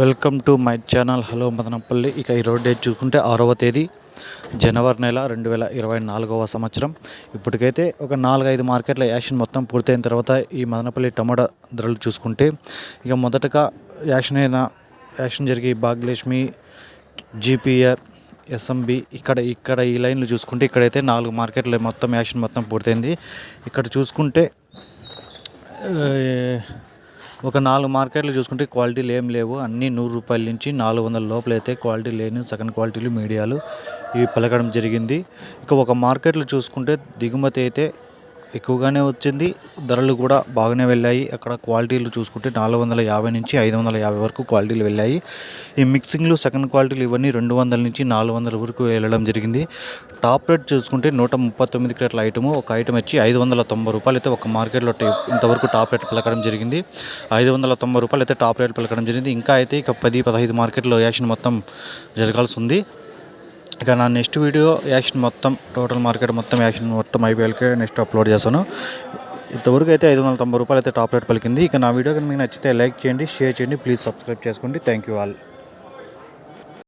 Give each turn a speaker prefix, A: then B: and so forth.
A: Welcome to my channel. Hello Madanapalle. ఇక ఈరోజు date చూసుకుంటే ఆరవ తేదీ జనవరి నెల రెండు వేల ఇరవై నాలుగవ సంవత్సరం. ఇప్పటికైతే ఒక నాలుగైదు మార్కెట్ల యాక్షన్ మొత్తం పూర్తయిన తర్వాత ఈ మదనపల్లి టమాటా ధరలు చూసుకుంటే ఇక మొదటగా యాక్షన్ అయిన యాక్షన్ జరిగి భాగ్యలక్ష్మి జీపీఆర్ ఎస్ఎంబి ఇక్కడ ఇక్కడ ఈ లైన్లు చూసుకుంటే ఇక్కడైతే నాలుగు మార్కెట్లు మొత్తం యాక్షన్ మొత్తం పూర్తయింది. ఇక్కడ చూసుకుంటే ఒక నాలుగు మార్కెట్లు చూసుకుంటే క్వాలిటీలు ఏం లేవు. అన్నీ నూరు రూపాయల నుంచి నాలుగు వందల లోపల అయితే క్వాలిటీ లేని సెకండ్ క్వాలిటీలు మీడియాలు. ఇవి పలకడం జరిగింది. ఇక ఒక మార్కెట్లో చూసుకుంటే దిగుమతి అయితే ఎక్కువగానే వచ్చింది. ధరలు కూడా బాగానే వెళ్ళాయి. అక్కడ క్వాలిటీలు చూసుకుంటే నాలుగు వందల యాభై నుంచి ఐదు వందల యాభై వరకు క్వాలిటీలు వెళ్ళాయి. ఈ మిక్సింగ్లు సెకండ్ క్వాలిటీలు ఇవన్నీ రెండు వందల నుంచి నాలుగు వందల వరకు వెళ్ళడం జరిగింది. టాప్ రేట్ చూసుకుంటే నూట ముప్పై తొమ్మిది క్రేట్ల ఐటము. ఒక ఐటమ్ వచ్చి ఐదు వందల తొంభై రూపాయలు అయితే ఒక మార్కెట్లో ఇంతవరకు టాప్ రేట్ పలకడం జరిగింది. ఐదు వందల తొంభై రూపాయలు అయితే టాప్ రేట్ పలకడం జరిగింది. ఇంకా అయితే ఇక పది పదహైదు మార్కెట్లో యాక్షన్ మొత్తం జరగాల్సి ఉంది. ఇక నా నెక్స్ట్ వీడియో యాక్షన్ మొత్తం టోటల్ మార్కెట్ మొత్తం యాక్షన్ మొత్తం ఐపీఎల్కే నెక్స్ట్ అప్లోడ్ చేస్తాను. ఇంతవరకు అయితే ఐదు వందల తొంభై రూపాయలు అయితే టాప్ రేట్ పలికింది. ఇక నా వీడియో కనుక మీకు నచ్చితే లైక్ చేయండి షేర్ చేయండి ప్లీజ్ సబ్స్క్రైబ్ చేసుకోండి. Thank you all.